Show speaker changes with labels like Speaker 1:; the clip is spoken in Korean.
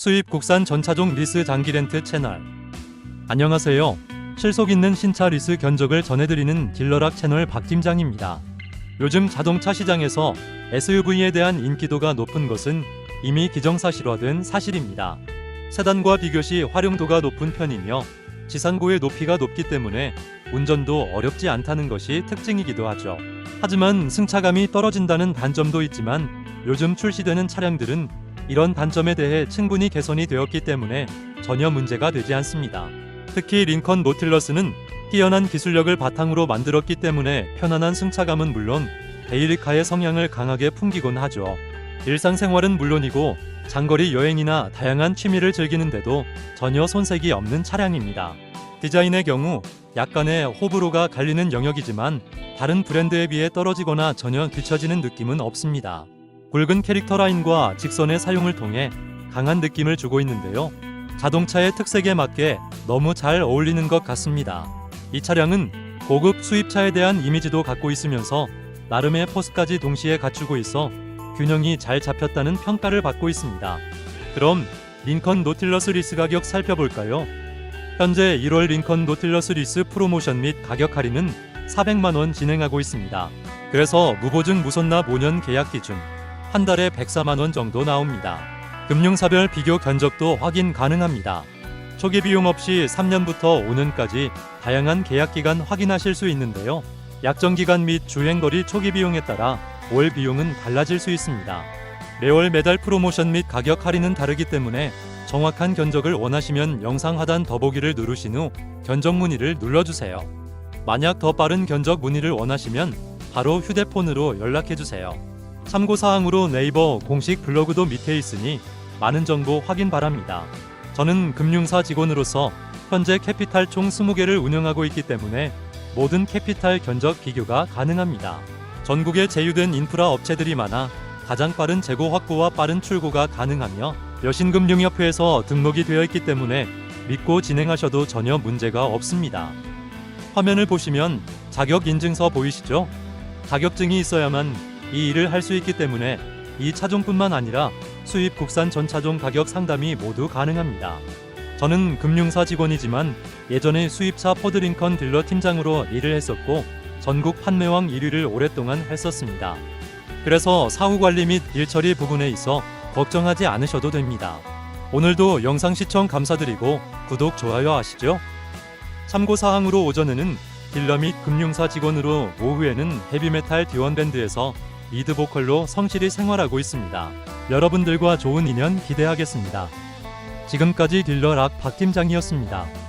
Speaker 1: 수입 국산 전차종 리스 장기 렌트 채널. 안녕하세요. 실속 있는 신차 리스 견적을 전해드리는 딜러락 채널 박 팀장입니다. 요즘 자동차 시장에서 SUV에 대한 인기도가 높은 것은 이미 기정사실화된 사실입니다. 세단과 비교시 활용도가 높은 편이며 지상고의 높이가 높기 때문에 운전도 어렵지 않다는 것이 특징이기도 하죠. 하지만 승차감이 떨어진다는 단점도 있지만 요즘 출시되는 차량들은 이런 단점에 대해 충분히 개선이 되었기 때문에 전혀 문제가 되지 않습니다. 특히 링컨 노틸러스는 뛰어난 기술력을 바탕으로 만들었기 때문에 편안한 승차감은 물론 데일리카의 성향을 강하게 풍기곤 하죠. 일상생활은 물론이고 장거리 여행이나 다양한 취미를 즐기는데도 전혀 손색이 없는 차량입니다. 디자인의 경우 약간의 호불호가 갈리는 영역이지만 다른 브랜드에 비해 떨어지거나 전혀 뒤처지는 느낌은 없습니다. 굵은 캐릭터 라인과 직선의 사용을 통해 강한 느낌을 주고 있는데요. 자동차의 특색에 맞게 너무 잘 어울리는 것 같습니다. 이 차량은 고급 수입차에 대한 이미지도 갖고 있으면서 나름의 포스까지 동시에 갖추고 있어 균형이 잘 잡혔다는 평가를 받고 있습니다. 그럼 링컨 노틸러스 리스 가격 살펴볼까요? 현재 1월 링컨 노틸러스 리스 프로모션 및 가격 할인은 400만 원 진행하고 있습니다. 그래서 무보증 무손납 5년 계약 기준 한 달에 104만 원 정도 나옵니다. 금융사별 비교 견적도 확인 가능합니다. 초기 비용 없이 3년부터 5년까지 다양한 계약 기간 확인하실 수 있는데요. 약정 기간 및 주행 거리 초기 비용에 따라 월 비용은 달라질 수 있습니다. 매월 매달 프로모션 및 가격 할인은 다르기 때문에 정확한 견적을 원하시면 영상 하단 더보기를 누르신 후 견적 문의를 눌러주세요. 만약 더 빠른 견적 문의를 원하시면 바로 휴대폰으로 연락해 주세요. 참고사항으로 네이버 공식 블로그도 밑에 있으니 많은 정보 확인 바랍니다. 저는 금융사 직원으로서 현재 캐피탈 총 20개를 운영하고 있기 때문에 모든 캐피탈 견적 비교가 가능합니다. 전국에 제휴된 인프라 업체들이 많아 가장 빠른 재고 확보와 빠른 출고가 가능하며 여신금융협회에서 등록이 되어 있기 때문에 믿고 진행하셔도 전혀 문제가 없습니다. 화면을 보시면 자격 인증서 보이시죠? 자격증이 있어야만 이 일을 할 수 있기 때문에 이 차종뿐만 아니라 수입 국산 전 차종 가격 상담이 모두 가능합니다. 저는 금융사 직원이지만 예전에 수입차 포드링컨 딜러 팀장으로 일을 했었고 전국 판매왕 1위를 오랫동안 했었습니다. 그래서 사후 관리 및 일처리 부분에 있어 걱정하지 않으셔도 됩니다. 오늘도 영상 시청 감사드리고 구독, 좋아요 하시죠. 참고 사항으로 오전에는 딜러 및 금융사 직원으로 오후에는 헤비메탈 디원밴드에서 리드 보컬로 성실히 생활하고 있습니다. 여러분들과 좋은 인연 기대하겠습니다. 지금까지 딜러 락 박 팀장이었습니다.